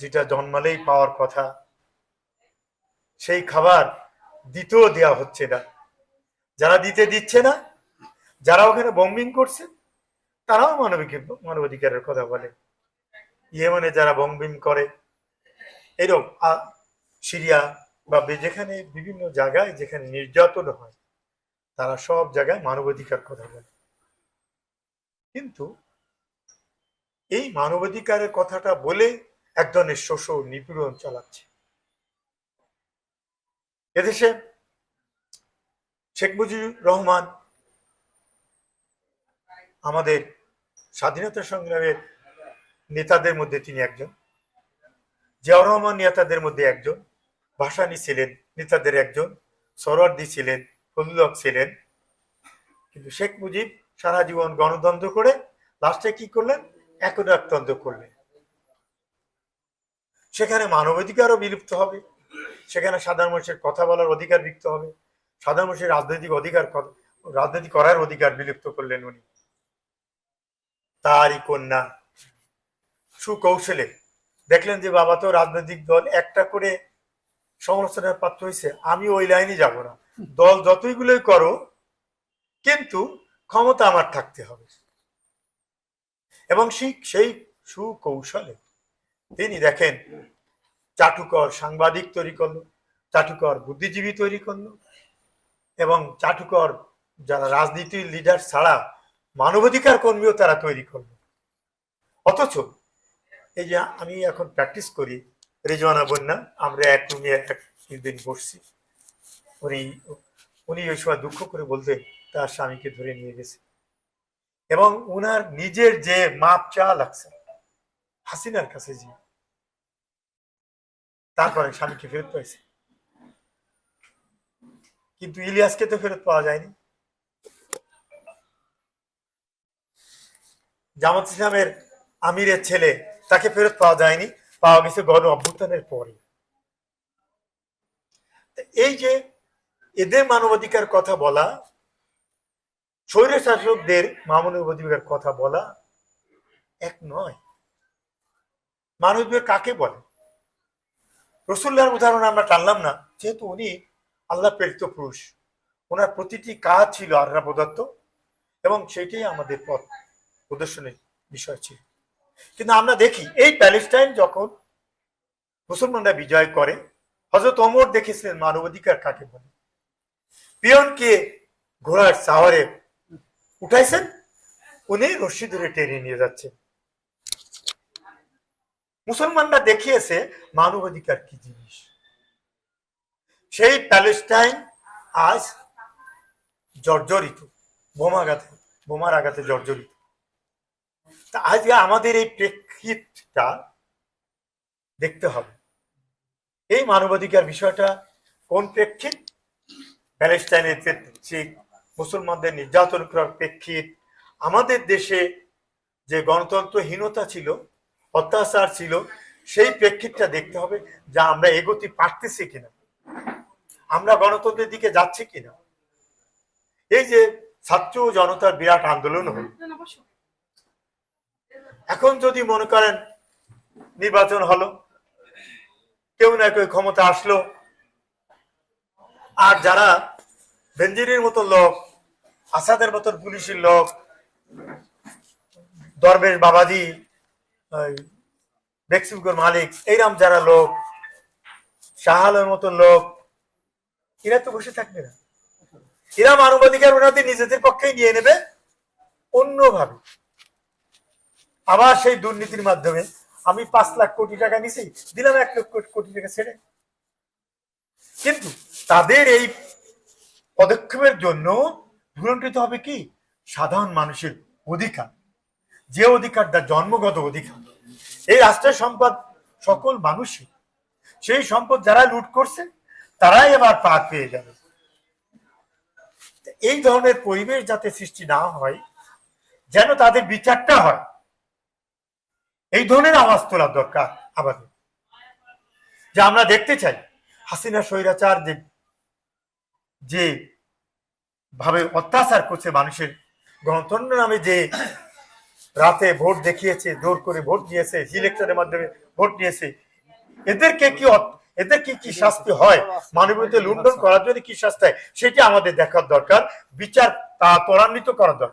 যেটা জন্মালেই পাওয়ার কথা, সেই খাবার দিতেও দেয়া হচ্ছে না। যারা দিতে দিচ্ছে না, যারা ওখানে বম্বিং করছে, তারাও মানবিক, মানবাধিকারের কথা বলে। ইয়েমেনে যারা বম্বিং করে, এরকম সিরিয়া বা, যেখানে বিভিন্ন জায়গায় যেখানে নির্যাতন হয়, তারা সব জায়গায় মানবাধিকার কথা বলে। কিন্তু এই মানবাধিকারের কথাটা বলে এক ধরনের শোষণ, নিপীড়ন চালাচ্ছে। এদেশে শেখ মুজিবুর রহমান আমাদের স্বাধীনতা সংগ্রামের নেতাদের মধ্যে তিনি একজন, জিয়াউর রহমান নেতাদের মধ্যে একজন, ভাসানী ছিলেন নেতাদের একজন, সরওয়ার্দি ছিলেন, ফজলুল ছিলেন। কিন্তু শেখ মুজিব সারা জীবন গণতন্ত্র করে লাস্টে কি করলেন? একনাকতন্ত্র করলেন। সেখানে মানবাধিকারও বিলুপ্ত হবে। সেখানে সাধারণ মানুষের কথা বলার অধিকার বিলুপ্ত হবে। সাধারণ মানুষের রাজনৈতিক অধিকার রাজনীতি করার অধিকার বিলুপ্ত করলেন উনি। তারই কন্যা সুকৌশলে। দেখলেন যে বাবা তো রাজনৈতিক দল, একটা করে সমালোচনার পাত্র হয়েছে আমি ওই লাইনে যাব না। দল যতইগুলোই করো, কিন্তু ক্ষমতা আমার থাকতে হবে। এবং সেই সেই সুকৌশলে তিনি দেখেন চাটুকর সাংবাদিক তৈরি করল, চাটুকর বুদ্ধিজীবী তৈরি করল এবং চাটুকর যারা রাজনীতির লিডার ছাড়া মানবাধিকার কর্মীও তারা তৈরি করল। অথচ এই যে আমি এখন প্র্যাকটিস করি, রেজওয়ানা বন্যা, আমরা এক রুমে এক দিন বসছি। উনি উনি ওই সময় দুঃখ করে বলতে তার স্বামীকে ধরে নিয়ে গেছে। এবং উনার নিজের যে মাপ চা লাগছে হাসিনার কাছে যে তারপরে স্বামীকে ফেরত পাইছে। কিন্তু ইলিয়াসকে তো ফেরত পাওয়া যায়নি। জামাত ইসলামের আমিরের ছেলে তাকে ফেরত পাওয়া যায়নি, পাওয়া গেছে গণ অভ্যুত্থানের পরে। এই যে এদের মানবাধিকার কথা বলা, স্বৈর শাসকদের মানবাধিকার কথা বলা, এক নয়। মানবাধিকার কাকে বলে? রসুল্লাহর উদাহরণ আমরা টানলাম না, যেহেতু উনি আল্লাহ প্রেরিত পুরুষ। ওনার প্রতিটি কাজ ছিল আল্লাহ প্রদত্ত এবং সেটাই আমাদের পথ প্রদর্শনের বিষয় ছিল। কিন্তু আমরা দেখি, এই প্যালেস্টাইন যখন মুসলমানরা বিজয় করে হজরত ওমর দেখেছিলেন মানবাধিকার কাকে বলে? পিয়নকে ঘোড়ার সাওয়ারে উঠাইছেন, উনি রশি ধরে টেনে নিয়ে যাচ্ছেন। মুসলমানরা দেখিয়েছে মানবাধিকার কি জিনিস? সেই প্যালেস্টাইন আজ জর্জরিত বোমাঘাতে বোমার আঘাতে জর্জরিত। তা আজকে আমাদের এই প্রেক্ষিতটা দেখতে হবে। এই মানবাধিকার বিষয়টা কোন প্রেক্ষিত? প্যালেস্টাইনের প্রেক্ষিত মুসলমানদের নির্যাতন করার প্রেক্ষিত। আমাদের দেশে যে গণতন্ত্রহীনতা ছিল অত্যাচার ছিল, সেই প্রেক্ষিতটা দেখতে হবে যা আমরা এগোতে পারতেছি কিনা। আমরা গণতন্ত্রের দিকে যাচ্ছি কিনা। এই যে ছাত্র জনতার বিরাট আন্দোলন হল। এখন যদি মনে করেন নির্বাচন হলো, কেউ না কেউ ক্ষমতা আসলো, আর যারা বেঞ্জিরের মতো লোক, আসাদের মতন পুলিশের লোক দরবেশ বাবাজি মেক্সিকোর মালিক, এইরাম যারা লোক, শাহালের মতন লোক, এরা তো বসে থাকবে না। এরা মানবাধিকার ওনাদের নিজেদের পক্ষেই নিয়ে নেবে অন্যভাবে। আবার সেই দুর্নীতির মাধ্যমে আমি পাঁচ লাখ কোটি টাকা নিছি, দিলাম এক লক্ষ কোটি টাকা ছেড়ে। কিন্তু তাদের এই পদক্ষেপের জন্য ভুলণ্ঠিত হবে কি? সাধারণ মানুষের অধিকার। যে অধিকার তার জন্মগত অধিকার এই রাষ্ট্রের সম্পদ সকল মানুষই। সেই সম্পদ যারা লুট করছে, তারাই এবার পার পেয়ে যাবে। এই ধরনের পরিবেশ যাতে সৃষ্টি না হয়, যেন তাদের বিচারটা হয়, এই ধরনের আওয়াজ তোলা দরকার আমাদের। যে আমরা দেখতে চাই, হাসিনা স্বৈরাচার যে যে ভাবে অত্যাচার করছে মানুষের গণতন্ত্র নামে যে রাতে ভোট দেখিয়েছে, জোর করে ভোট নিয়েছে ইলেকশনের মাধ্যমে ভোট নিয়েছে এদেরকে কি এদের কি কি শাস্তি হয়? মানবীয়তে লুণ্ডন করার জন্য কি শাস্তি হয়? সেটি আমাদের দেখার দরকার। বিচার তা ত্বরান্বিত করা দরকার।